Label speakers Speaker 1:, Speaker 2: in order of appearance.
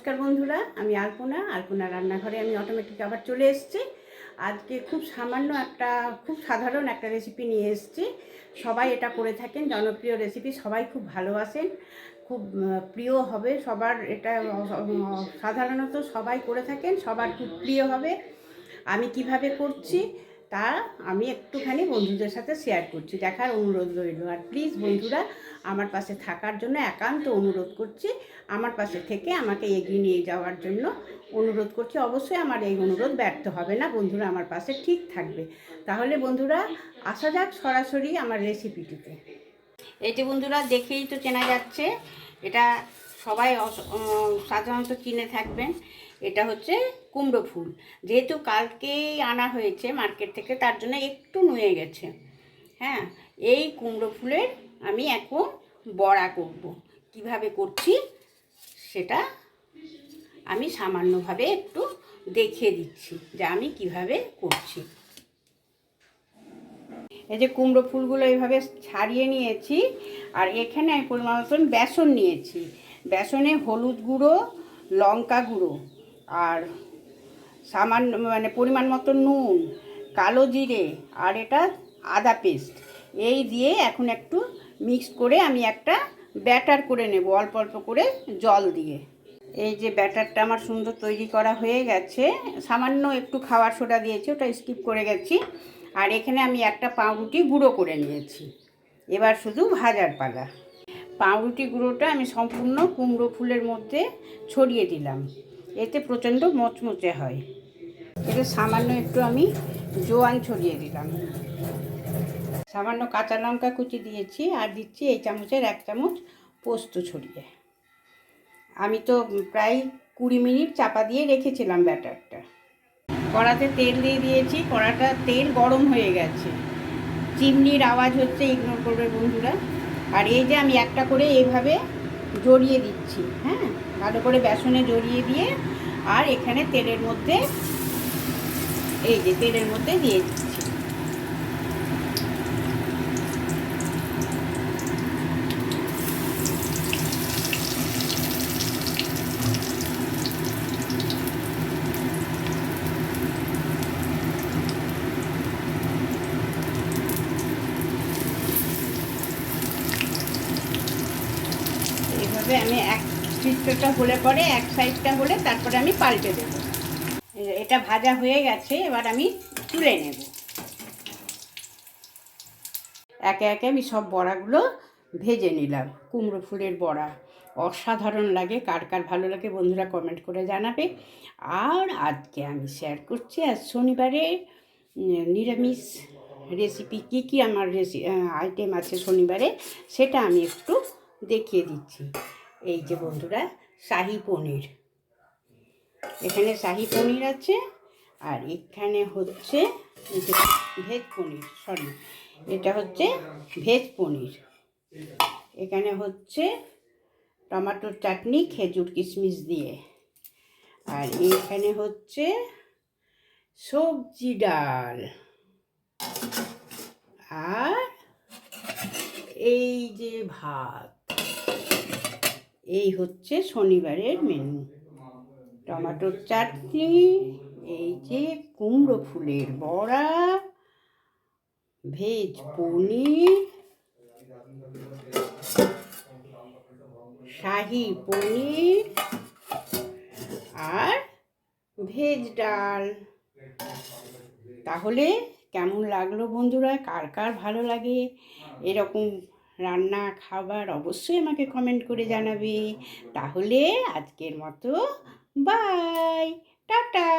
Speaker 1: নমস্কার বন্ধুরা, আমি আলপনা। আলপনা রান্নাঘরে আমি অটোমেটিক আবার চলে এসেছি। আজকে খুব সামান্য একটা, খুব সাধারণ একটা রেসিপি নিয়ে এসেছি। সবাই এটা করে থাকেন, জনপ্রিয় রেসিপি সবাই খুব ভালোবাসেন। খুব প্রিয় হবে সবার, এটা সাধারণত সবাই করে থাকেন, সবার খুব প্রিয় হবে। আমি কীভাবে করছি? তা আমি একটুখানি বন্ধুদের সাথে শেয়ার করছি, দেখার অনুরোধ রইল। আর প্লিজ বন্ধুরা, আমার পাশে থাকার জন্য একান্ত অনুরোধ করছি, আমার পাশে থেকে আমাকে এগিয়ে নিয়ে যাওয়ার জন্য অনুরোধ করছি। অবশ্যই আমার এই অনুরোধ ব্যর্থ হবে না, বন্ধুরা আমার পাশে ঠিক থাকবে। তাহলে বন্ধুরা, আসা যাক সরাসরি আমার রেসিপিটিতে যে বন্ধুরা, দেখেই তো চেনা যাচ্ছে, এটা সবাই সাধারণত চিনে থাকবেন। এটা হচ্ছে কুমড়ো ফুল। যেহেতু কালকেই আনা হয়েছে মার্কেট থেকে, তার জন্য একটু নুয়ে গেছে। হ্যাঁ এই কুমড়ো ফুলের আমি এখন বড়া করব। কীভাবে করছি সেটা আমি সামান্যভাবে একটু দেখিয়ে দিচ্ছি যে আমি কীভাবে করছি। এই যে কুমড়ো ফুলগুলো এইভাবে ছাড়িয়ে নিয়েছি, আর এখানে আমি পরিমাণ মতন বেসন নিয়েছি। বেসনে হলুদ গুঁড়ো, লঙ্কা গুঁড়ো আর সামান্য মানে পরিমাণ মতো নুন, কালো জিরে আর এটা আদা পেস্ট। এই দিয়ে এখন একটু মিক্স করে আমি একটা ব্যাটার করে নেব অল্প অল্প করে জল দিয়ে। এই যে ব্যাটারটা আমার সুন্দর তৈরি করা হয়ে গেছে। সামান্য একটু খাওয়ার সোডা দিয়েছি, ওটা স্কিপ করে গেছি। আর এখানে আমি একটা পাউরুটি গুঁড়ো করে নিয়েছি। এবার শুধু ভাজার পালা। পাউরুটি গুঁড়োটা আমি সম্পূর্ণ কুমড়ো ফুলের মধ্যে ছড়িয়ে দিলাম। এতে প্রচণ্ড মচমচে হয়। এটা সামান্য একটু আমি জোয়ান ছড়িয়ে দিলাম। সামান্য কাঁচা লঙ্কা কুচি দিয়েছি আর দিচ্ছি এই চামচের এক চামচ পোস্ত ছড়িয়ে। আমি তো প্রায় কুড়ি মিনিট চাপা দিয়ে রেখেছিলাম ব্যাটারটা। কড়াতে তেল দিয়ে দিয়েছি, কড়াটা তেল গরম হয়ে গেছে। চিমনির আওয়াজ হচ্ছে ইগনোর করবে বন্ধুরা। আর এই যে আমি একটা করে এইভাবে জড়িয়ে দিচ্ছি হ্যাঁ? ভালো করে বেসনে জড়িয়ে দিয়ে আর এখানে তেলের মধ্যে, এই যে তেলের মধ্যে দিয়ে দিচ্ছি। এইভাবে আমি এক চিত্রটা হলে পরে, এক সাইডটা হলে তারপরে আমি পাল্টে দেবো। এটা ভাজা হয়ে গেছে, এবার আমি তুলে নেব। একে একে আমি সব বড়াগুলো ভেজে নিলাম, কুমড়ো ফুলের বড়া। অসাধারণ লাগে, কার কার ভালো লাগে বন্ধুরা কমেন্ট করে জানাবে। আর আজকে আমি শেয়ার করছি আজ শনিবারে নিরামিষ রেসিপি কী কী আমার রেসি আইটেম আছে শনিবারে, সেটা আমি একটু দেখিয়ে দিচ্ছি। এই যে বন্ধুরা, শাহি পনির। এখানে শাহি পনির আছে, আর এখানে হচ্ছে ভেজ পনির সরি এটা হচ্ছে ভেজ পনির। এখানে হচ্ছে টমেটোর চাটনি, খেজুর কিশমিশ দিয়ে। আর এখানে হচ্ছে সবজি ডাল। আর এই যে ভাত। এই হচ্ছে শনিবারের মেনু টমেটোর চাটনি, এই যে কুমড়ো ফুলের বড়া, ভেজ পনির, শাহি পনির আর ভেজ ডাল। তাহলে কেমন লাগল বন্ধুরা? কার কার ভালো লাগে? এরকম রান্না খাবার অবশ্যই আমাকে কমেন্ট করে জানাবে। তাহলে আজকের মতো বাই টাটা।